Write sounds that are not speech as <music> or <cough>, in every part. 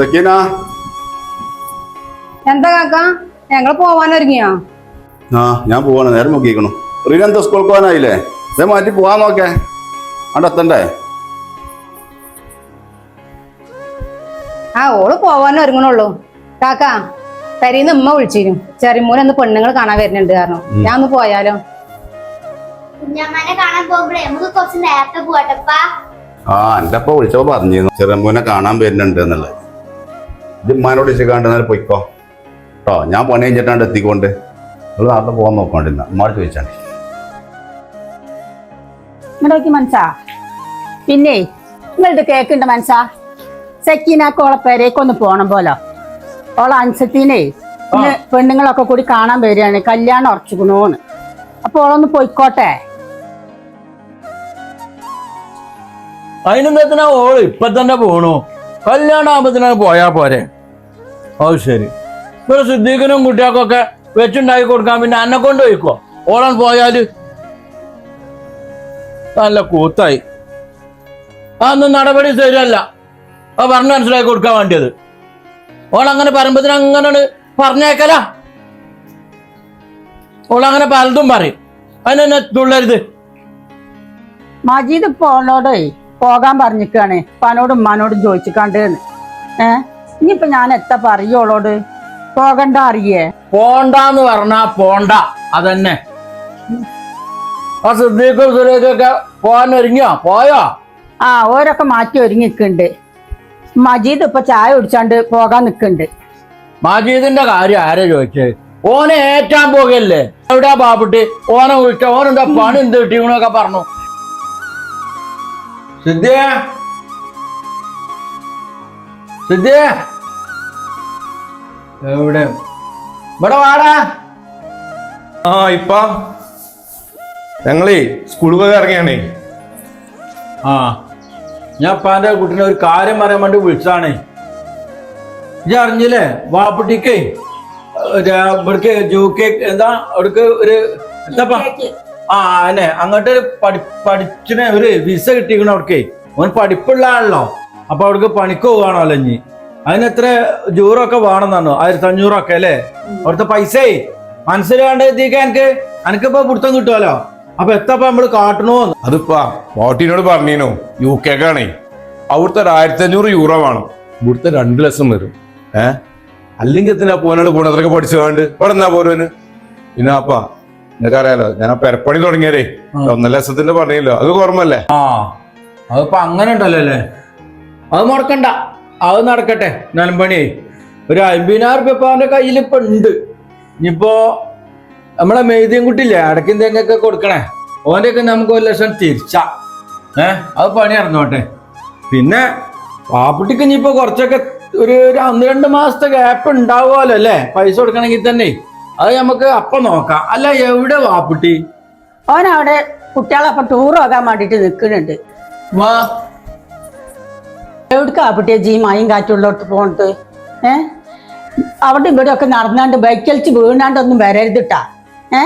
സക്കീന എന്താ കാക്ക? ഞങ്ങൾ പോവാൻ ഒരുങ്ങിയോ? ആ ഞാൻ പോവാണ്. നേരം നോക്കിയിരിക്കണു. റീന എന്താ സ്കൂൾ പോകാനായില്ലേ? ഇതേ മാറ്റി പോവാൻ നോക്കേ. അവിടെ എത്തണ്ടേ? ആ ഓൾ പോവാൻ ഒരുങ്ങണുള്ളൂ. കാക്ക പെരീന്ന് ഉമ്മ വിളിച്ചിരും ചെറിമൂല ഒന്ന് പെണ്ണുങ്ങൾ കാണാൻ വരുന്നുണ്ട് കാരണം ഞാൻ ഒന്ന് പോയാലോ? കുഞ്ഞമ്മനെ കാണാൻ പോകുമ്പോഴേ നമുക്ക് കുറച്ച് നേരത്തെ പോവാട്ടപ്പാ ആ എന്റെ അപ്പ വിളിച്ചപ്പോ പറഞ്ഞിരുന്നു. ചെറുമ്പൂനെ കാണാൻ വരുന്നുണ്ട് എന്നുള്ളത്. ഇത് ഉമ്മാനോട് വിളിച്ചിക്കാണ്ട് എന്നാൽ പൊയ്ക്കോ. കേട്ടോ ഞാൻ പണി കഴിഞ്ഞിട്ടാണ്ട് എത്തിക്കൊണ്ട്. നിങ്ങൾ നാട്ടിൽ പോകാൻ നോക്കണ്ടില്ല ഉമ്മാട് ചോദിച്ചാണ്ട് ഇങ്ങോട്ടേക്ക് മനസ്സാ. പിന്നെ നിങ്ങളുടെ കേക്കുണ്ട് മനസ്സാ. സെക്കീനാക്ക് ഓളെ പെരേക്കൊന്ന് പോണം പോലോ. ഓളെ അൻസത്തിനെ ഇന്ന് പെണ്ണുങ്ങളൊക്കെ കൂടി കാണാൻ വരികയാണ്. കല്യാണം ഉറച്ചുക്കണോന്ന്. അപ്പൊ ഓളൊന്ന് പോയിക്കോട്ടെ. അതിനെന്താ ഓൾ ഇപ്പൊ തന്നെ പോണു. കല്യാണം ആകുമ്പത്തിനാണ് പോയാ പോരെ. അത് ശരി. ഇവിടെ സിദ്ദീഖിനും കുട്ടികൾക്കൊക്കെ വെച്ചുണ്ടാക്കി കൊടുക്കാൻ പിന്നെ അന്നെ കൊണ്ട് പോയിക്കോ? ഓളാൻ പോയാൽ. നല്ല കൂത്തായി. അതൊന്നും നടപടി ശരിയല്ല. അത് പറഞ്ഞ് മനസ്സിലാക്കി കൊടുക്കാൻ വേണ്ടിയത്. ഓളങ്ങനെ പറയുമ്പത്തിന് അങ്ങനെ പറഞ്ഞേക്കല. ഓളങ്ങനെ പലതും പറയും. അതിനെന്നെ തുള്ളരുത്. മജീദ് ഇപ്പൊ പോകാൻ പറഞ്ഞിക്കാണ്. ഉപ്പാനോടും ഉമ്മാനോടും ചോദിച്ചിക്കാണ്ട്. ഏ? ഇനിയിപ്പൊ ഞാൻ എത്താ പറയോളോട് പോകണ്ട അറിയേ? പോണ്ടെന്ന് പറഞ്ഞാ പോണ്ട അതന്നെ. ആ സിദ്ദീഖും സുരേഖൊക്കെ പോകാൻ ഒരുങ്ങിയോ? പോയോ? ആ ഓരൊക്കെ മാറ്റി ഒരുങ്ങിക്കുന്നുണ്ട് മജീദ് ഇപ്പൊ ചായ കുടിച്ചാണ്ട് പോകാൻ നിക്കുന്നുണ്ട് മജീദിന്റെ കാര്യം ആരാ ചോദിച്ചത് ഓനെ ഏറ്റാൻ പോകല്ലേ? എവിടെയാ പാപ്പിട്ട് ഓനെ വിളിച്ച ഓനെന്താ പണി എന്ത് കിട്ടിയെന്നൊക്കെ പറഞ്ഞു. സിദ്ധിയ? എവിടെ? ഇവിടെ വാടാ. ആ ഇപ്പ. ഞങ്ങളേ സ്കൂളിൽ പോയി ഇറങ്ങിയാണേ. ആ ഞാൻ പാന്റെ കുട്ടീനെ ഒരു കാര്യം പറയാൻ വേണ്ടി വിളിച്ചതാണേ. ഞാൻ അറിഞ്ഞില്ലേ? വാപ്പുട്ടിക്കേ ഇവിടേക്ക് ജൂ കേക്ക് എന്താ അവിടേക്ക് ഒരു എന്താ ആ അല്ലെ അങ്ങോട്ട് പഠിച്ചിനെ പഠി പഠിച്ചിന് ഒരു വിസ കിട്ടിക്കണ അവിടേക്ക്. ഓൻ പഠിപ്പുള്ള ആണല്ലോ അപ്പൊ അവിടേക്ക് പണിക്ക് പോവാണല്ലോ ഇനി. അതിന് എത്ര ജൂറൊക്കെ വേണമെന്നാണോ ആയിരത്തി അഞ്ഞൂറൊക്കെ അല്ലേ? അവിടുത്തെ പൈസേ മനസ്സിലാണ്ട് എത്തിക്കാൻ എനിക്ക്. എനിക്കിപ്പോ പിടുത്തം കിട്ടുമല്ലോ അപ്പൊ എത്തപ്പോ നമ്മൾ കാട്ടണോ അതിപ്പാ മോട്ടിനോട് പറഞ്ഞീനു യു കെക്കാണേ അവിടുത്തെ ഒരു ആയിരത്തി അഞ്ഞൂറ് യൂറോ വേണം. ഇവിടുത്തെ രണ്ട് ലക്ഷം വരും. ഏ? അല്ലെങ്കിൽ എത്തിനാ പോനോട് പോണ അതൊക്കെ പഠിച്ചു വേണ്ട ഇവിടെ എന്നാ പോരുവന് പിന്നെ അപ്പാ നിനക്ക് അറിയാലോ ഞാൻ പെരപ്പണി തുടങ്ങിയാലേ ഒന്നര ലക്ഷത്തിന്റെ പറഞ്ഞില്ലോ. അത് ഓർമ്മല്ലേ ആ അതിപ്പോ അങ്ങനെ ഉണ്ടല്ലോ അല്ലേ? അത് മുടക്കണ്ട. അത് നടക്കട്ടെ. നിലമ്പണി ഒരു അമ്പതിനായിരം റുപ്യ ഇപ്പൊ അവന്റെ കയ്യിൽ ഇപ്പൊ ഉണ്ട്. ഇപ്പോ നമ്മളെ മെയ്തിയും കുട്ടിയില്ലേ അടക്കും തേങ്ങൊക്കെ കൊടുക്കണേ. ഓന്റെ ഒക്കെ നമുക്ക് ഒരു ലക്ഷം തിരിച്ച. ഏ അത് പണി ഇറങ്ങോട്ടെ പിന്നെ പാപ്പുട്ടിക്ക് ഇനിയിപ്പോ കുറച്ചൊക്കെ ഒരു ഒരു ഒന്ന് രണ്ട് മാസത്തെ ഗ്യാപ്പ് ഉണ്ടാവുമല്ലോ അല്ലേ? പൈസ കൊടുക്കണമെങ്കിൽ തന്നെ. അത് നമുക്ക് അപ്പം നോക്കാം. അല്ല എവിടെ വാപ്പുട്ടി ഓൻ അവിടെ കുട്ടികളൊക്കെ ടൂർ പോകാൻ വേണ്ടിട്ട് നിൽക്കുന്നുണ്ട്. വാ. എവിടേക്കാ ജീ മയും കാറ്റുള്ളോട്ട് പോകണ്ട് ഏ? അവിടെ ഇവിടെ ഒക്കെ നടന്നാണ്ട് ബൈക്കലിച്ച് വീണാണ്ടൊന്നും വരരുതിട്ടാ. ഏ?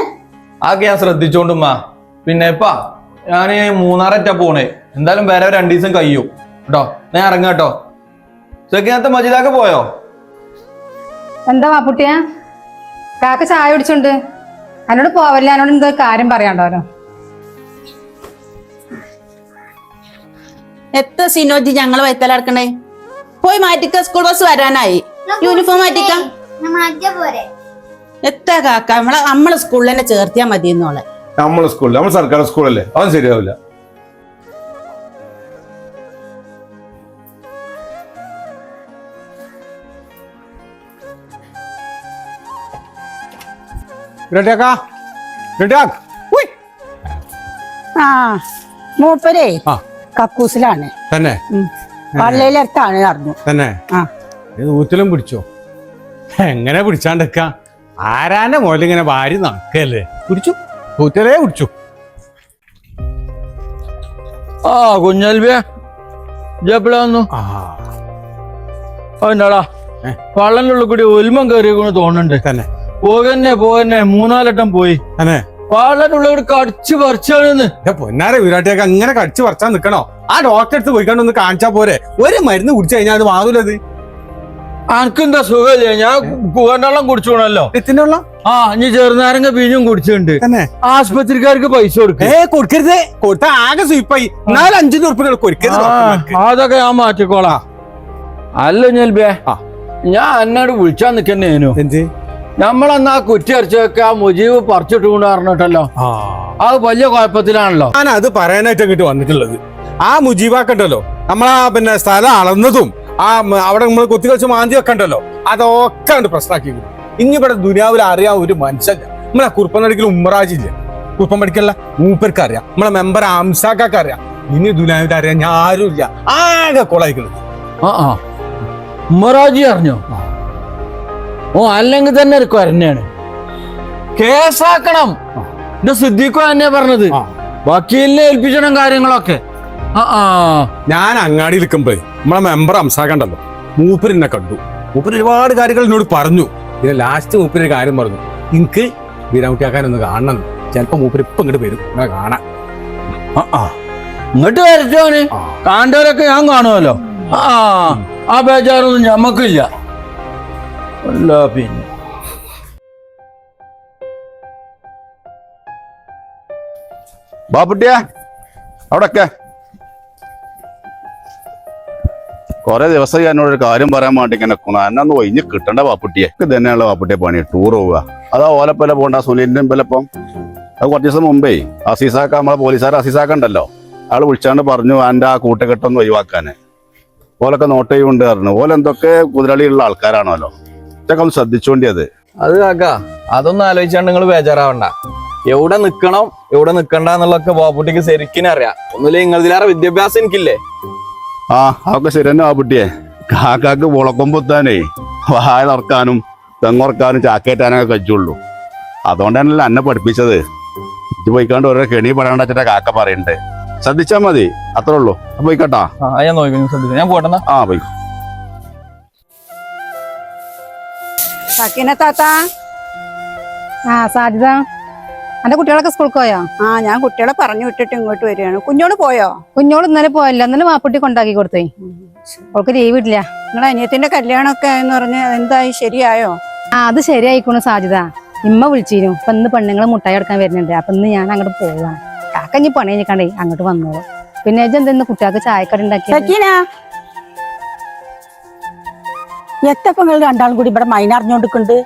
ആകെ ഞാൻ ശ്രദ്ധിച്ചോണ്ടുമ്മ പിന്നെ ഇപ്പാ ഞാൻ മൂന്നാററ്റാ പോണേ. എന്തായാലും വരെ രണ്ടു ദിവസം കഴിയും. കേട്ടോ ഞാൻ ഇറങ്ങാം കേട്ടോ ചെക്കിനകത്ത് മജിദാക്ക് പോയോ? എന്താ വാപ്പുട്ടിയ കാക്ക ചായ കുടിച്ചുണ്ട്. എന്നോട് പോവല്ല? എന്നോട് എന്തോ കാര്യം പറയാണ്ടോലോ എത്ര സിനോജി ഞങ്ങൾ വൈത്തലടക്കണേ പോയി മാറ്റിക്ക സ്കൂൾ ബസ് വരാനായി. യൂണിഫോം മാറ്റിക്ക. എത്ര കാക്ക നമ്മളെ നമ്മളെ സ്കൂളിൽ തന്നെ ചേർത്തിയാ മതി എന്നോളെ നമ്മളെ സ്കൂളിൽ നമ്മൾ സർക്കാർ സ്കൂളല്ലേ അതും ശരിയാവില്ല. ആ മൂപ്പരേ. ആ. കക്കൂസിലാണ്. തന്നെ. പള്ളിയിലടുത്താണ് അറിഞ്ഞു. തന്നെ? ഊത്തിലും പിടിച്ചോ? എങ്ങനെ പിടിച്ചാണ്ടക്ക? ആരാന്റെ മുതൽ ഇങ്ങനെ വാരി നടക്കല്ലേ? പിടിച്ചു. ഊത്തലേ പിടിച്ചു. ആ കുഞ്ഞൽവിയ ജപ്പിള വന്നു? ആ. അതിനാടാ ഏ? വള്ളനുള്ളിൽ കൂടി ഒൽമം കയറിയെന്ന് തോന്നുന്നുണ്ട്. തന്നെ. പോകന്നെ പോകന്നെ മൂന്നാലട്ടം പോയി. തന്നെ. കൂടി കടിച്ചു പറിച്ചാണെന്ന്. പൊന്നാരെ വീരാട്ടിയൊക്കെ അങ്ങനെ കടിച്ചു പറിച്ചാൻ നിക്കണോ? ആ ഡോക്ടറെ അടുത്ത് പോയിക്കാണ്ട് ഒന്ന് കാണിച്ചാ പോരെ. ഒരു മരുന്ന് കുടിച്ചു കഴിഞ്ഞാൽ അത് മാറൂലത് അനക്കെന്താ സുഖല്ലേ? ഞാൻ കുവണ്ടെള്ളം കുടിച്ചോണല്ലോ. എത്തിനുള്ള ആ ഇനി ചെറുനാരങ്ങ പിഴിഞ്ഞും കുടിച്ചിട്ടുണ്ട്. ആശുപത്രിക്കാർക്ക് പൈസ കൊടുക്കും. ഏ കൊടുക്കരുത്. കൊടുത്ത ആകെ സ്വീപ്പായി. നാല് അഞ്ചിന് ഉറുപ്പികൾ കൊടുക്കരുത്. അതൊക്കെ ഞാൻ മാറ്റിക്കോളാം. അല്ല ഞാൻ. ഞാൻ അന്നോട് വിളിച്ചാ നിക്കന്നേനു എന്ത്? നമ്മളന്ന് ആ കുറ്റി അരച്ചൊക്കെ ആ മുജീബ് പറിച്ചിട്ട് കൊണ്ട് പറഞ്ഞിട്ടല്ലോ അത് വലിയ കുഴപ്പത്തിലാണല്ലോ. ഞാൻ അത് പറയാനായിട്ട് അങ്ങോട്ട് വന്നിട്ടുള്ളത്. ആ മുജീബാക്കണ്ടല്ലോ. നമ്മളാ പിന്നെ സ്ഥലം അളന്നതും ആ അവിടെ നമ്മൾ കുത്തി കളിച്ച് മാന്തി വെക്കണ്ടല്ലോ. അതൊക്കെ കണ്ട് പ്രശ്നമാക്കി ഇനി ഇവിടെ ദുനിയാവിൽ അറിയാൻ ഒരു മനുഷ്യല്ല നമ്മളെ കുറുപ്പം നടിക്കൽ ഉമ്മറാജില്ല കുറുപ്പം പഠിക്കല്ല മൂപ്പർക്ക് അറിയാം നമ്മളെ മെമ്പർ ആംസാക്കൊക്കെ അറിയാം. ഇനി ദുനിയാവിൽ അറിയാൻ ഞാൻ ഇല്ല ആകെ കൊളായിക്കുന്നത് ആ ആ. ഉമ്മറാജി അറിഞ്ഞോ? ഓ അല്ലെങ്കിൽ തന്നെ ഒരു കൊരന്നെയാണ് കേസാക്കണം. എന്റെ സിദ്ദീഖോ എന്നെ പറഞ്ഞത്. വക്കീലിനെ ഏൽപ്പിച്ചണം കാര്യങ്ങളൊക്കെ. ആ ആ. ഞാൻ അങ്ങാടി നിൽക്കുമ്പോഴേ നമ്മളെ മെമ്പർ അംസാക്കണ്ടല്ലോ മൂപ്പരിനെ കണ്ടു. മൂപ്പർ ഒരുപാട് കാര്യങ്ങൾ എന്നോട് പറഞ്ഞു. പിന്നെ ലാസ്റ്റ് മൂപ്പര് കാര്യം പറഞ്ഞു. എനിക്ക് ഒന്ന് കാണണം. ചിലപ്പോ മൂപ്പര് ഇപ്പൊ ഇങ്ങോട്ട് വരും. ഇങ്ങനെ കാണാൻ. ആ, ആ. ഇങ്ങോട്ട് വരച്ചോന് ആ. കാണ്ടവരൊക്കെ ഞാൻ കാണുമല്ലോ. ആ. ആ ബേജാറൊന്നും ഞമ്മക്കില്ല. അല്ല പിന്നെ ബാപ്പുട്ടിയ അവിടൊക്കെ. കുറെ ദിവസമായി എന്നോടൊരു കാര്യം പറയാൻ വേണ്ടി ഇങ്ങനെ നിൽക്കണം എന്നൊന്ന് ഒഴിഞ്ഞ് കിട്ടണ്ട വാപ്പുട്ടിയെ ഇത് തന്നെയുള്ള വാപ്പുട്ടിയെ പണി. ടൂർ പോവുക. അതാ ഓലപ്പല പോണ്ട സുനിലിന്റെ പലപ്പം അത് കുറച്ച് ദിവസം മുമ്പേ അസീസാക്ക നമ്മളെ പോലീസുകാർ അസീസാക്ക ഉണ്ടല്ലോ ആൾ വിളിച്ചാണ്ട് പറഞ്ഞു എന്റെ ആ കൂട്ടുകെട്ടൊന്ന് ഒഴിവാക്കാന്. ഓലൊക്കെ നോട്ട് ചെയ്യുന്നുണ്ട് പറഞ്ഞു. ഓലെന്തൊക്കെ കുതിരളിയുള്ള ആൾക്കാരാണല്ലോ. ഇതൊക്കെ ഒന്ന് ശ്രദ്ധിച്ചോണ്ടിയത്. അത് കാക്ക അതൊന്നും ആലോചിച്ചാണ്ട് നിങ്ങൾ ബേജാറാവണ്ട. എവിടെ നിക്കണം എവിടെ നിക്കണ്ട എന്നുള്ളൊക്കെ ശരിക്കും അറിയാം. ഒന്നുമില്ല നിങ്ങളിതിലേറെ വിദ്യാഭ്യാസം എനിക്കില്ലേ? ആ അതൊക്കെ ശരി തന്നെ ബാപ്പുട്ടിയെ. കാക്കാക്ക് മുളക്കൊമ്പത്താനേ വായ തുറക്കാനും തെങ്ങുറക്കാനും ചാക്കേറ്റാനൊക്കെ കഴിച്ചുള്ളൂ. അതുകൊണ്ടാണല്ലോ എന്നെ പഠിപ്പിച്ചത്. ഇത് പോയിക്കാണ്ട് ഓരോ കെണി പറയാണ്ട് വെച്ചിട്ടാ കാക്ക പറയണ്ടേ. ശ്രദ്ധിച്ചാ മതി അത്രേ ഉള്ളൂ. അപ്പൊ പോയിക്കട്ടാ. ഞാൻ നോക്കി ഞാൻ പോട്ടെന്നാ. ആ പോയിക്കോ. സക്കിന താത്ത. ആ സാധ്യത. എന്റെ കുട്ടികളൊക്കെ സ്കൂൾക്ക് പോയോ? ആ ഞാൻ കുട്ടികളെ പറഞ്ഞു വിട്ടിട്ട് ഇങ്ങോട്ട് വരികയാണ്. കുഞ്ഞോട് പോയോ? കുഞ്ഞോൾ ഇന്നലെ പോയല്ല. ഇന്നലെ മാപ്പുട്ടി കൊണ്ടാക്കി കൊടുത്തേ. അവൾക്ക് ലീവില്ല നിങ്ങളെ അനിയത്തിന്റെ കല്യാണമൊക്കെ എന്ന് പറഞ്ഞ് എന്തായി ശരിയായോ? ആ അത് ശരിയായിക്കോണു സാധ്യത. ഇമ്മ വിളിച്ചിരുന്നു. ഇപ്പൊ ഇന്ന് പെണ്ണുങ്ങൾ മുട്ടായി എടുക്കാൻ വരുന്നുണ്ട്. അപ്പൊ ഇന്ന് ഞാൻ അങ്ങോട്ട് പോവാണ് കാക്ക ഇനി പണി കഴിഞ്ഞിക്കാണ്ടേ അങ്ങോട്ട് വന്നോളൂ. പിന്നെ എന്തെന്ന് കുട്ടികൾക്ക് ചായക്കട ഉണ്ടാക്കിയത്? സക്കീന എത്തപ്പോ നിങ്ങൾ രണ്ടാളും കൂടി ഇവിടെ മൈനറിഞ്ഞോണ്ടിക്കുണ്ട്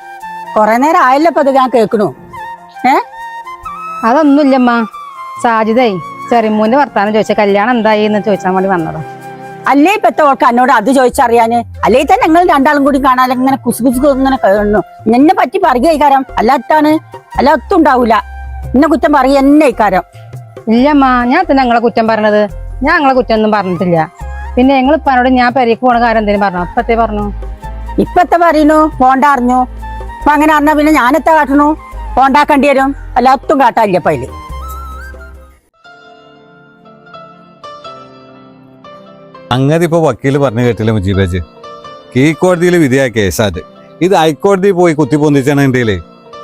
കുറെ നേരം ആയല്ലോ ഇപ്പൊ അത് ഞാൻ കേൾക്കണു. അതൊന്നുമില്ലമ്മ. സാധ്യതേ ചെറിമൂന്റെ വർത്താനം ചോദിച്ച കല്യാണം എന്തായി എന്ന് ചോദിച്ചാൽ വേണ്ടി വന്നതാ. അല്ലേ ഇപ്പത്തെ ഓൾക്ക് എന്നോട് അത് ചോദിച്ചറിയാന്? അല്ലേ തന്നെ ഞങ്ങൾ രണ്ടാളും കൂടി കാണാൻ ഇങ്ങനെ കുസു കുസു ഇങ്ങനെ കേണു എന്നെ പറ്റി പറയുക ഇക്കാരം. അല്ലാത്താണ് അല്ല ഒത്തും ഉണ്ടാവൂല എന്നെ കുറ്റം പറയുക എന്നെ ഇക്കാരം. ഇല്ലമ്മ ഞാൻ തന്നെ ഞങ്ങളെ കുറ്റം പറഞ്ഞത്. ഞാൻ ഞങ്ങളെ കുറ്റം ഒന്നും പറഞ്ഞിട്ടില്ല. പിന്നെ ഞങ്ങൾ ഇപ്പനോട് ഞാൻ പെരേക്ക് പോണ കാര്യം എന്തെങ്കിലും പറഞ്ഞു? അപ്പത്തേ പറഞ്ഞു? ഇപ്പത്തെ പറയുന്നു പോണ്ട അറിഞ്ഞു. അപ്പൊ അങ്ങനെ അറിഞ്ഞാ പിന്നെ ഞാനെത്താ കാട്ടണു? പോണ്ടാക്കേണ്ടി വരും. അല്ലാത്തും കാട്ടാനില്ല ഇപ്പൊ അതിൽ അങ്ങനെ ഇപ്പൊ വക്കീൽ പറഞ്ഞു കേട്ടില്ല മുജീബേജ്? കീഴ്ക്കോടതിയിൽ വിധിയായ കേസാത് ഇത്. ഹൈക്കോടതി പോയി കുത്തി പൊന്തിച്ചാണെങ്കിലേ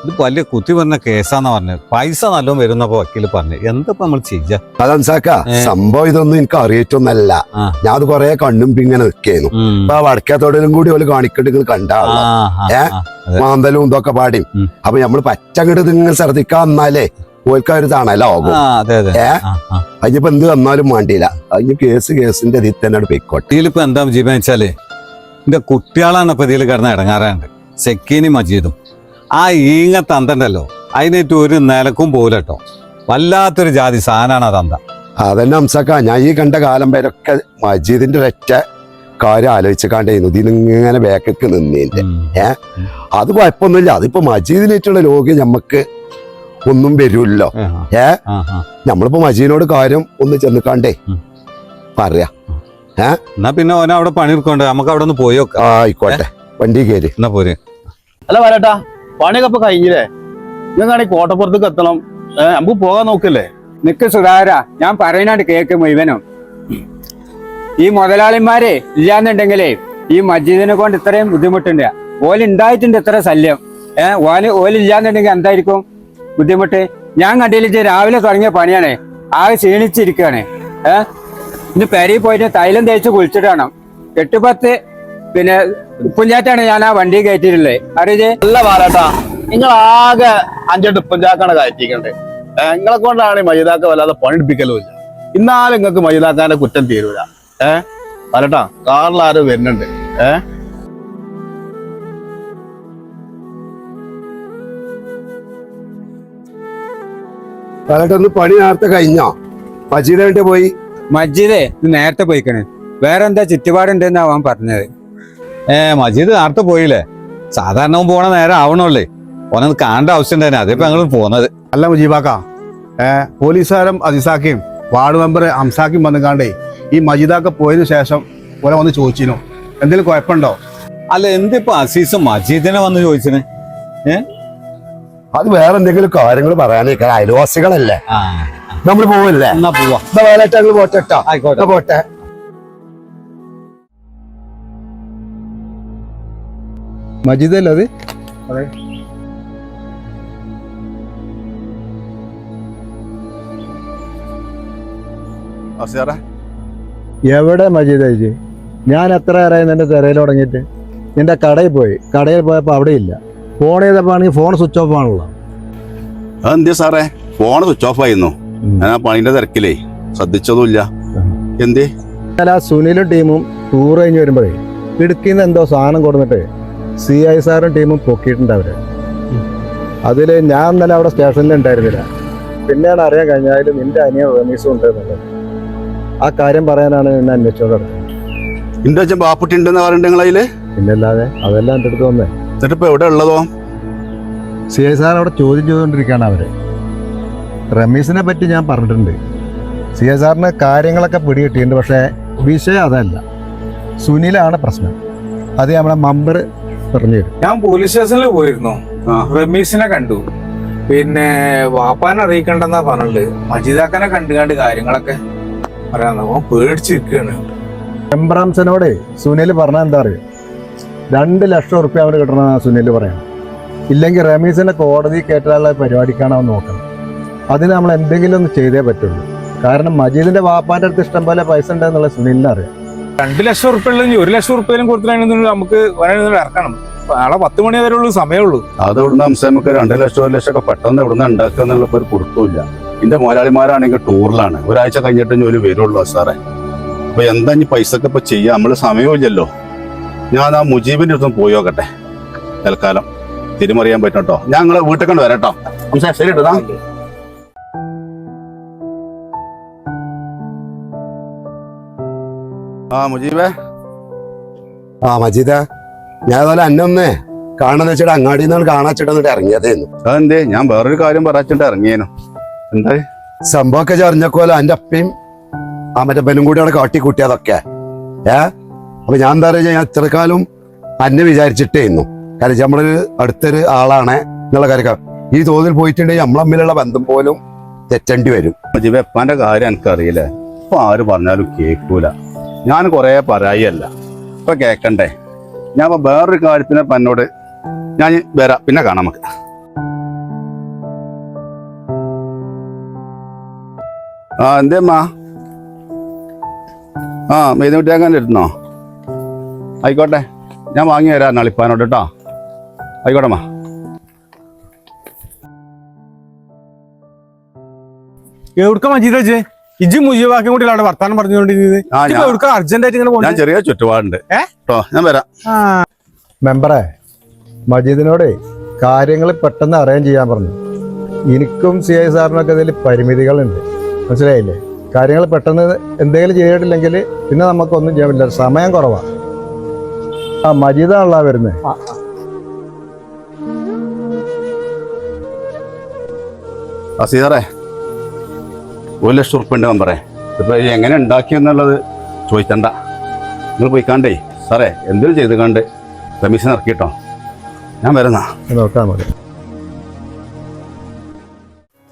ഇത് വലിയ കുത്തി വന്ന കേസാന്നാ പറഞ്ഞത്. പൈസ നല്ലോണം വരുന്നപ്പോ വക്കീൽ പറഞ്ഞു. എന്തപ്പോ നമ്മൾ ചെയ്യാ? അതൻസാക്ക സംഭവം ഇതൊന്നും എനിക്ക് അറിയിച്ചൊന്നല്ല ഞാൻ അത് കൊറേ കണ്ണും പിങ്ങനെ നിക്കേനു. അപ്പൊ വടക്കേത്തോടിലും കൂടി ഓൽ കാണിക്കണ്ട് നിങ്ങൾ കണ്ടാ ഏ? മാന്തലും ഇതൊക്കെ പാടി. അപ്പൊ നമ്മൾ പച്ചങ്ങട് നിങ്ങൾ ശ്രദ്ധിക്കാൻ എന്നാലേ ഓൽക്ക് ഒരു തണലാകും ഏ? ആ. എന്ത് വന്നാലും വേണ്ടിയില്ല അതിന് കേസ് കേസിന്റെ ഇതിൽ തന്നെ പോയിക്കോട്ടെ. ഇതിലിപ്പോ എന്താ വെച്ചാൽ എന്റെ കുട്ടികളാണ് ഇപ്പൊ ഇതിൽ കിടന്ന് ഇടങ്ങാറുണ്ട് സെക്കീനി മജീദും. ആ ഈങ്ങ തന്തണ്ടല്ലോ. അതിനേറ്റ് ഒരു നിലക്കും പോലട്ടോ വല്ലാത്തൊരു ജാതി സാധനമാണ് ആ തന്ത. അതന്നെ അംസക്ക ഞാൻ ഈ കണ്ട കാലം വരൊക്കെ മജീദിന്റെ ഒരൊറ്റ കാര്യം ആലോചിച്ചാണ്ടേന്നു ഇതിനിങ്ങനെ ബാക്കൊക്കെ നിന്നേന്റെ ഏ? അത് കുഴപ്പമൊന്നുമില്ല. അതിപ്പോ മജീദിനേറ്റുള്ള രോഗം നമുക്ക് ഒന്നും വരൂല്ലോ ഏ. നമ്മളിപ്പോ മജീദിനോട് കാര്യം ഒന്ന് ചെന്നിക്കാണ്ടേ കണ്ടേ. പറയാ. എന്നാ പിന്നെ ഓന അവിടെ എടുക്കണ്ടേ നമുക്ക് അവിടെ ഒന്ന് പോയി ആയിക്കോട്ടെ. വണ്ടി കയറി. എന്നാ പോരെ. അല്ല വരട്ടാ. പണിയൊക്കെ ഇപ്പൊ കഴിഞ്ഞില്ലേ? നിങ്ങൾക്കാണെങ്കിൽ കോട്ടപ്പുറത്തേക്ക് എത്തണം. നമുക്ക് പോകാൻ നോക്കല്ലേ? നിക്ക് സുധാര ഞാൻ പറയുന്നുണ്ട് കേക്ക് മുഴുവനും. ഈ മുതലാളിമാരെ ഇല്ലാന്നുണ്ടെങ്കിലേ ഈ മജീദിനെ കൊണ്ട് ഇത്രയും ബുദ്ധിമുട്ടുണ്ട്. ഓൽ ഉണ്ടായിട്ടുണ്ട് ഇത്ര ശല്യം. ഏഹ് ഓൽ ഓലില്ലാന്നുണ്ടെങ്കിൽ എന്തായിരിക്കും ബുദ്ധിമുട്ട്? ഞാൻ കണ്ടില്ല രാവിലെ തുടങ്ങിയ പണിയാണ്. ആകെ ക്ഷീണിച്ചിരിക്കുകയാണ്. ഏഹ് ഇന്ന് പെരയിൽ പോയിട്ട് തൈലം തേച്ച് കുളിച്ചിട്ട് വേണം. എട്ട് പത്ത് പിന്നെ ഉപ്പുഞ്ചാറ്റാണ് ഞാൻ ആ വണ്ടി കയറ്റിയിട്ടുള്ളത്. അറിയത് നല്ല പാലാട്ടാ നിങ്ങൾ ആകെ അഞ്ചെട്ട് ഉപ്പുഞ്ചാക്കാണ് കയറ്റിക്കണ്ടേ നിങ്ങളെ കൊണ്ടാണ് ഈ മജിതാക്ക വല്ലാതെ പണിപ്പിക്കലുമില്ല ഇന്നാലും നിങ്ങൾക്ക് മജിതാക്കാന്റെ കുറ്റം തീരൂല. ഏ പാലട്ടാ കാറിൽ ആരും വരുന്നുണ്ട്. ഏ? പാലട്ടൊന്ന് പണി നേരത്തെ കഴിഞ്ഞോ? മജീദ് വേണ്ടി പോയി. മജീദേ നേരത്തെ പോയിക്കണേ. വേറെന്താ ചുറ്റുപാടുണ്ടെന്ന് അവൻ പറഞ്ഞത്. ഏ മജീദ് നേരത്തെ പോയില്ലേ? സാധാരണ പോണ നേരം ആവണല്ലേ ഓനെ കാണേണ്ട ആവശ്യം തന്നെ അതിപ്പോ ഞങ്ങൾ പോന്നത്. അല്ല മുജീബാക്ക ഏ പോലീസുകാരും അതിസാക്കിയും വാർഡ് മെമ്പർ അംസാക്കിയും വന്നുകാണ്ടേ ഈ മജീദാക്ക പോയതിനു ശേഷം ഓരോ വന്ന് ചോദിച്ചിനു. എന്തെങ്കിലും കുഴപ്പമുണ്ടോ? അല്ല എന്തിപ്പോ അസീസ് മജീദിനെ വന്ന് ചോദിച്ചിന്? ഏ? അത് വേറെ എന്തെങ്കിലും കാര്യങ്ങൾ പറയാനേ അയൽവാസികളല്ലേ? നമ്മൾ നമ്മൾ പോവല്ലേ? എന്നാ പോവാ. പോട്ടെ പോട്ടെ? മജീദ് അല്ലേ അത്. അസിയാറേ. എവിടെ മജീദ് ചേച്ചി? ഞാൻ എത്ര നേരമായി നിന്റെ തിരയിൽ തുടങ്ങിയിട്ട്? നിന്റെ കടയിൽ പോയി. കടയിൽ പോയപ്പോൾ അവിടെ ഇല്ല ഫോൺ ചെയ്തപ്പോൾ ആണെങ്കിൽ ഫോൺ സ്വിച്ച് ഓഫ് ആണല്ലോ. അതെന്ത് സാറേ? ഫോൺ സ്വിച്ച് ഓഫ് ആയിരുന്നു. ഞാൻ ആ പണിന്റെ തിരക്കിലേ. ശ്രദ്ധിച്ചതുമില്ല. എന്തേ? ആ സുനിലും ടീമും ടൂർ കഴിഞ്ഞ് വരുമ്പോഴേ ഇടുക്കിന്ന് എന്തോ സാധനം കൊടുത്തിട്ട് സി ഐ സാറും ടീമും പൊക്കിയിട്ടുണ്ട് അവർ. അതിൽ ഞാൻ തന്നെ അവിടെ സ്റ്റേഷനിൽ ഉണ്ടായിരുന്നില്ല. പിന്നെയാണ് അറിയാൻ കഴിഞ്ഞാൽ നിന്റെ അനിയൻ റമീസും ഉണ്ട് എന്നുള്ളത്. ആ കാര്യം പറയാനാണ് എന്നെ അന്വേഷിച്ചത് എന്റെ അച്ഛൻ ബാപ്പുട്ടി ഉണ്ടെന്ന് പറഞ്ഞിട്ടുണ്ടെങ്കിൽ അതിൽ? പിന്നല്ലാതെ അതെല്ലാം എന്റെ അടുത്ത് വന്നേ. എന്നിട്ട് ഇപ്പൊ എവിടെ ഉള്ളതോ? സി ഐ സാർ അവിടെ ചോദ്യം ചെയ്തുകൊണ്ടിരിക്കുകയാണ് അവർ. റമീസിനെ പറ്റി ഞാൻ പറഞ്ഞിട്ടുണ്ട്. സി ഐ സാറിന് കാര്യങ്ങളൊക്കെ പിടികിട്ടിയിട്ടുണ്ട് പക്ഷേ വിഷയം അതല്ല. സുനിലാണ് പ്രശ്നം. അത് നമ്മുടെ മമ്പർ പറഞ്ഞു തരും. ഞാൻ പോലീസ് സ്റ്റേഷനിൽ പോയിരുന്നു. ആ. റമീസിനെ കണ്ടു. പിന്നെ വാപ്പാനെ അറിയിക്കണ്ടെന്നാ പറഞ്ഞത്. മജീദാക്കനെ കണ്ടുകാണ്ട് കാര്യങ്ങളൊക്കെ പറയാൻ പേടിച്ചിരിക്കുകയാണ്. എംബ്രാംസനോട് സുനിൽ പറഞ്ഞ എന്താ അറിയോ? രണ്ട് ലക്ഷം റുപ്യ അവന് കിട്ടണമെന്നാണ് സുനിൽ പറയാം. ഇല്ലെങ്കിൽ റമീസിനെ കോടതി കയറ്റാനുള്ള പരിപാടിക്കാണ് അവൻ നോക്കണം അതിന് നമ്മൾ എന്തെങ്കിലും ഒന്ന് ചെയ്തേ പറ്റുള്ളൂ. കാരണം മജീദിന്റെ വാപ്പാന്റെ അടുത്ത് ഇഷ്ടം പോലെ പൈസ ഉണ്ടെന്നുള്ള സുനിലിനെ അറിയാം. രണ്ട് ലക്ഷം ഉള്ളെങ്കിൽ ഒരു ലക്ഷം ഉറുപ്പ്യയിലും കൊടുത്തിട്ടുണ്ടെങ്കിൽ നമുക്ക് വരാൻ ഇറക്കണം. നാളെ പത്ത് മണി വരെ ഉള്ളൂ സമയമുള്ളൂ അത് ഇവിടുന്ന് നമുക്ക് രണ്ട് ലക്ഷം ഒരു ലക്ഷം ഒക്കെ പെട്ടെന്ന് ഇവിടുന്ന് ഉണ്ടാക്കുക എന്നുള്ള ഒരു കൊടുക്കില്ല എന്റെ മുതലാളിമാരാണെങ്കിൽ ടൂറിലാണ്. ഒരാഴ്ച കഴിഞ്ഞിട്ട് ജോലി വരുള്ളൂ സാറേ. അപ്പൊ എന്താ ഇനി ഒക്കെ ഇപ്പൊ ചെയ്യാം? നമ്മൾ സമയമില്ലല്ലോ ഞാൻ ആ മുജീബിന്റെ അടുത്തും പോയി നോക്കട്ടെ. തൽക്കാലം തിരിമറിയാൻ പറ്റും കേട്ടോ. ഞാൻ നിങ്ങളെ വീട്ടിൽ കണ്ട് വരാം കേട്ടോ. ശരി കേട്ടോ ആ മുജീബേ. ആ മജീദ ഞാൻ അതുപോലെ അന്നൊന്നേ കാണാന്ന് വെച്ചിട്ട് അങ്ങാടിയിൽ നിന്നാണ് കാണാച്ചിട്ട് എന്നിട്ട് ഇറങ്ങിയതേന്നു. അതെന്തേ? ഞാൻ വേറൊരു കാര്യം പറയാച്ചിട്ട് ഇറങ്ങിയേനു. എന്താ സംഭവമൊക്കെ ചറിഞ്ഞക്കോല എന്റെ അപ്പയും ആ മറ്റേ ബനും കൂടിയാണ് കാട്ടിക്കൂട്ടിയതൊക്കെ. ഏ? അപ്പൊ ഞാൻ എന്താ പറയുക ഞാൻ ഇത്ര കാലം അന്നെ വിചാരിച്ചിട്ടേന്നു. കാരണം നമ്മളൊരു അടുത്തൊരു ആളാണ് എന്നുള്ള കാര്യം ഈ തോതിൽ പോയിട്ടുണ്ടെങ്കിൽ നമ്മളമ്മിലുള്ള ബന്ധം പോലും തെറ്റേണ്ടി വരും. മുജീബ് എപ്പാന്റെ കാര്യം എനിക്കറിയില്ലേ. ഇപ്പൊ ആര് പറഞ്ഞാലും കേൾക്കൂല. ഞാൻ കുറേ പറയായല്ല ഇപ്പൊ കേക്കണ്ടേ? ഞാൻ ഇപ്പൊ വേറൊരു കാര്യത്തിന് പന്നോട് എന്നോട് ഞാൻ വരാം. പിന്നെ കാണാം നമുക്ക്. ആ എന്തേമ്മാ ആ മെയ്തുകുട്ടിയാക്കാൻ ഇരുന്നോ ആയിക്കോട്ടെ. ഞാൻ വാങ്ങി തരാം നളിപ്പാനോട് കേട്ടോ. ആയിക്കോട്ടെമ്മാ എവിടുക്ക മജീദ് ഇജി മുജീബാക്കും കൂടി അവിടെ വർത്താനം പറഞ്ഞുകൊണ്ടിരുന്നത് ആ എവിടുക്ക അർജന്റ് ആയിട്ട് ഇങ്ങനെ ഞാൻ പോകുന്നത് ചെറിയ ചുറ്റുപാടുണ്ട്. ഏട്ടോ ഞാൻ വരാം. മെമ്പറെ മജീദിനോടെ കാര്യങ്ങൾ പെട്ടെന്ന് അറേഞ്ച് ചെയ്യാൻ പറഞ്ഞു. എനിക്കും സി ഐ സാറിനൊക്കെ ഇതിൽ പരിമിതികളുണ്ട്. മനസ്സിലായില്ലേ? കാര്യങ്ങൾ പെട്ടെന്ന് എന്തെങ്കിലും ചെയ്തിട്ടില്ലെങ്കിൽ പിന്നെ നമുക്കൊന്നും ചെയ്യാൻ പറ്റില്ല. സമയം കുറവാണ് ആ മജീദാണല്ലോ വരുന്നത് അസീറെ ഒരു ലക്ഷം ഉറുപ്പ ഉണ്ട് മെമ്പറേ ഇതിപ്പോ ഇത് എങ്ങനെ ഉണ്ടാക്കി എന്നുള്ളത് ചോദിക്കണ്ട നിങ്ങൾ കണ്ടേ. സാറേ എന്തെങ്കിലും ചെയ്ത് കണ്ട് കമ്മീഷൻ ഇറക്കിട്ടോ ഞാൻ വരുന്ന. നോക്കാൻ മതി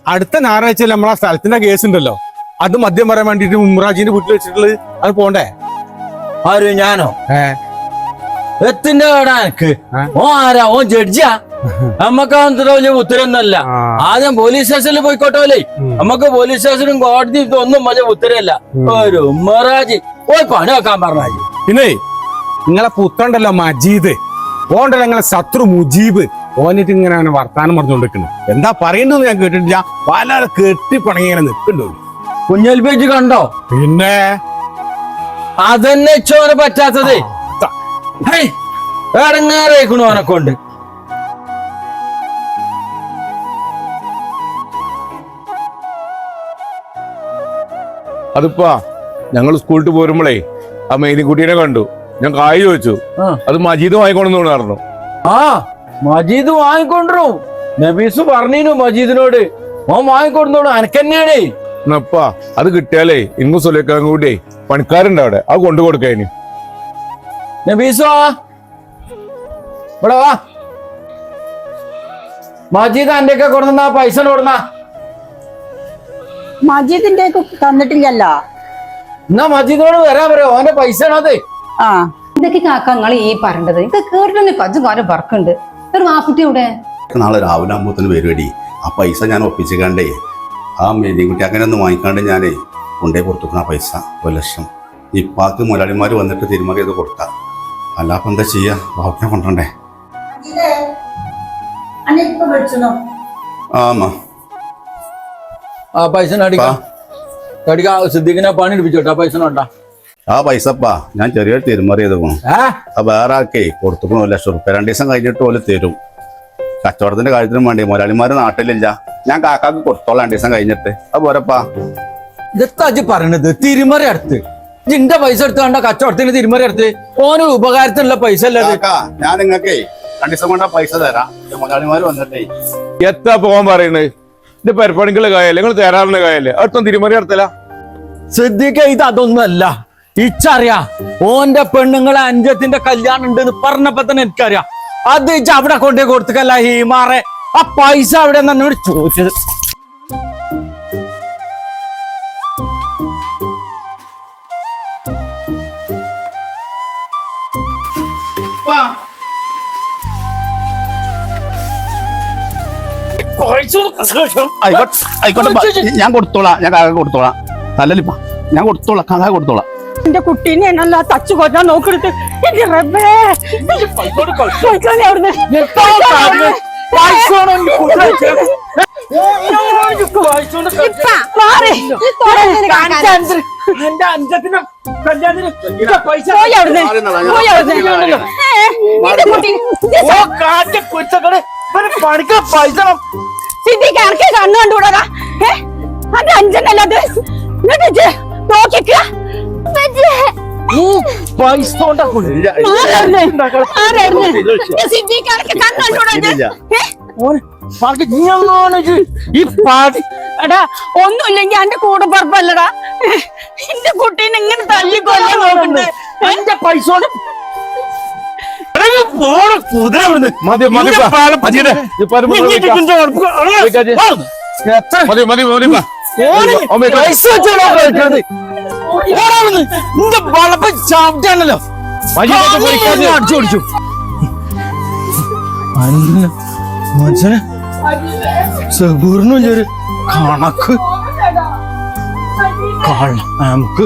അടുത്ത ഞായറാഴ്ച നമ്മളെ സ്ഥലത്തിന്റെ കേസ് ഉണ്ടല്ലോ. അത് മദ്യം പറയാൻ വേണ്ടിട്ട് ഉമ്രാജിന്റെ വീട്ടിൽ വെച്ചിട്ടുള്ളത് അത് പോണ്ടേ? ആര് ഞാനോ? ഏ. എത്തിന്റെ ഓ ആരാ? ഓ ജഡ്ജിയാ? <laughs> നമ്മക്ക് അത്ര വലിയ ഉത്തരൊന്നല്ല ആദ്യം പോലീസ് സ്റ്റേഷനിൽ പോയിക്കോട്ടെ അല്ലേ നമുക്ക് പോലീസ് സ്റ്റേഷനും കോടതി ഒന്നും വലിയ ഉത്തരവല്ല ഉം. ഒരു ഉമ്മറാജി പോയി പണി വെക്കാൻ പറഞ്ഞാജി പിന്നെ നിങ്ങളെ പുത്തണ്ടല്ലോ മജീദ്. ഓണ്ടല്ലോ നിങ്ങളെ ശത്രു മുജീബ്. ഓനിട്ട് ഇങ്ങനെ അവനെ വർത്താനം പറഞ്ഞുകൊണ്ടിരിക്കുന്നു എന്താ പറയണ്ടെന്ന് ഞാൻ കേട്ടിട്ടില്ല. പല കെട്ടിപ്പണങ്ങി ഇങ്ങനെ നിൽക്കുന്നുണ്ട് കുഞ്ഞൽപ്പേജ് കണ്ടോ? പിന്നെ? അതന്നെ ചോനെ പറ്റാത്തത്. ഇടങ്ങാറേക്കണു അവനെ കൊണ്ട്. അതിപ്പാ ഞങ്ങൾ സ്കൂളിൽ പോരുമ്പോഴേ ആ മേനിക്കുട്ടീനെ കണ്ടു. ഞാൻ കായ് ചോദിച്ചു. അത് മജീദ് വാങ്ങിക്കൊണ്ടെന്ന് പറഞ്ഞു. ആ മജീദ് വാങ്ങിക്കൊണ്ടു നബീസ് പറഞ്ഞു മജീദിനോട്. ഓൻ വാങ്ങിക്കൊണ്ടു അനക്കന്നെയാണേ. എന്നപ്പാ അത് കിട്ടിയാലേ ഇങ്ങും സുലേക്കാൻ കൂടി പണിക്കാരുണ്ട് അവിടെ. അത് കൊണ്ടു കൊടുക്കാന് നബീസോ ഇവിടെ വാ. മജീദ് അന്റെ ഒക്കെ കൊടുന്ന പൈസ കൊടുന്ന മജീദിന്റെ തന്നിട്ടില്ലല്ലോ? എന്നാ മജീദിനോട് വരാൻ പറയോ? ഓന്റെ പൈസ ആണത് ആ. ഇതൊക്കെ കാക്ക നിങ്ങൾ ഈ പറയേണ്ടത്. ഇത് കേട്ടിട്ടൊന്നും കജ്ജും കാര്യം വർക്കുണ്ട് ഒരു വാക്കുട്ടി ഇവിടെ നാളെ രാവിലെ ആകുമ്പോത്തിന് വരുവടി. ആ പൈസ ഞാൻ ഒപ്പിച്ചിക്കാണ്ടേ ആ മേരിക്കുട്ടി അങ്ങനെ ഒന്ന് വാങ്ങിക്കാണ്ട് ഞാനേ കൊണ്ടേ കൊടുത്തുക്കുന്ന ആ പൈസ ഒരു ലക്ഷം. ഇപ്പാക്ക് മുതലാളിമാർ വന്നിട്ട് തീരുമാനം ചെയ്ത് കൊടുത്താ. അല്ലാപ്പം എന്താ ചെയ്യാ? ബാബുനെ കൊണ്ടണ്ടേ. ആമാ ആ പൈസ അടിക്കാം. സിദ്ദിഖിനെ പണി എടുപ്പിച്ചോട്ടെ ആ പൈസ ഉണ്ടാ ആ പൈസപ്പാ ഞാൻ ചെറിയൊരു തീരുമാനം ചെയ്ത് ആ വേറെ ആക്കേ കൊടുത്തുക്കണു ലക്ഷം റുപ്യ രണ്ട് ദിവസം കഴിഞ്ഞിട്ട് പോലെ തരും. കച്ചവടത്തിന്റെ കാര്യത്തിനും വേണ്ടി മുതലാളിമാർ നാട്ടിലില്ല. ഞാൻ കാക്കാക്ക് കൊടുത്തോളാം രണ്ട് ദിവസം കഴിഞ്ഞിട്ട്. അത് പോരപ്പാ ഇതെത്താജ് പറയണത്? തിരുമറി അടുത്ത്. നിന്റെ പൈസ എടുത്ത് കണ്ട കച്ചവടത്തിന് തിരുമറി അടുത്ത്. ഓന് ഉപകാരത്തിനുള്ള പൈസ അല്ലേ ഞാൻ നിങ്ങക്കേ രണ്ട് ദിവസം കൊണ്ട് പൈസ തരാം. മുതലാളിമാർ വന്നിട്ടേ. എത്താ പോകാൻ പറയുന്നത് ഇത് പരിപ്പണിക്കുള്ള കായല്ലേ നിങ്ങൾ തരാറുള്ള കായല്ലേ അടുത്തൊന്നും തിരുമറി നടത്തല? സിദ്ദിഖ ഇത് അതൊന്നുമല്ല. ഇച്ചറിയാ ഓന്റെ പെണ്ണുങ്ങളെ അഞ്ചത്തിന്റെ കല്യാണം ഉണ്ടെന്ന് പറഞ്ഞപ്പോ തന്നെ എനിക്കറിയാം. അത് ഇച്ച അവിടെ കൊണ്ടേ കൊടുത്തക്കല്ല ഹീമാറെ? ആ പൈസ അവിടെ എന്നോട് ചോദിച്ചത്. ആയിക്കോട്ടെ. ഞാൻ കൊടുത്തോളാം ഞാൻ കാക്ക കൊടുത്തോളാം. തല്ലലിപ്പാ ഞാൻ കൊടുത്തോളാം കാക്ക കൊടുത്തോളാം. എന്റെ കുട്ടീനെ എന്നല്ല തച്ചു കൊല്ലാൻ നോക്കരുത് എന്റെ റബ്ബേ. പണിക്ക് പൈസ സിദ്ധിക്ക് ആർക്കെ കണ്ണു കണ്ടുകൂടാ. ഏ? അത് അഞ്ചെണ്ണല്ലത് എന്നിട്ട് പൈസ സിദ്ധിക്ക് കണ്ണു കണ്ടുകൂടാ ഒന്നുമില്ലെങ്കിൽ എന്റെ കൂടെ പറപ്പല്ലടാ. എന്റെ കുട്ടീനെ ഇങ്ങനെ തല്ലി കൊല്ലാൻ നോക്കണ്ട്. എന്റെ പൈസ മതി മതി. മതി മതി മതി ചാപ്റ്റാണല്ലോ. അടിച്ചു ഓടിച്ചു മനുഷ്യനെ സബൂറിനും ഒരു കണക്ക്. നമുക്ക്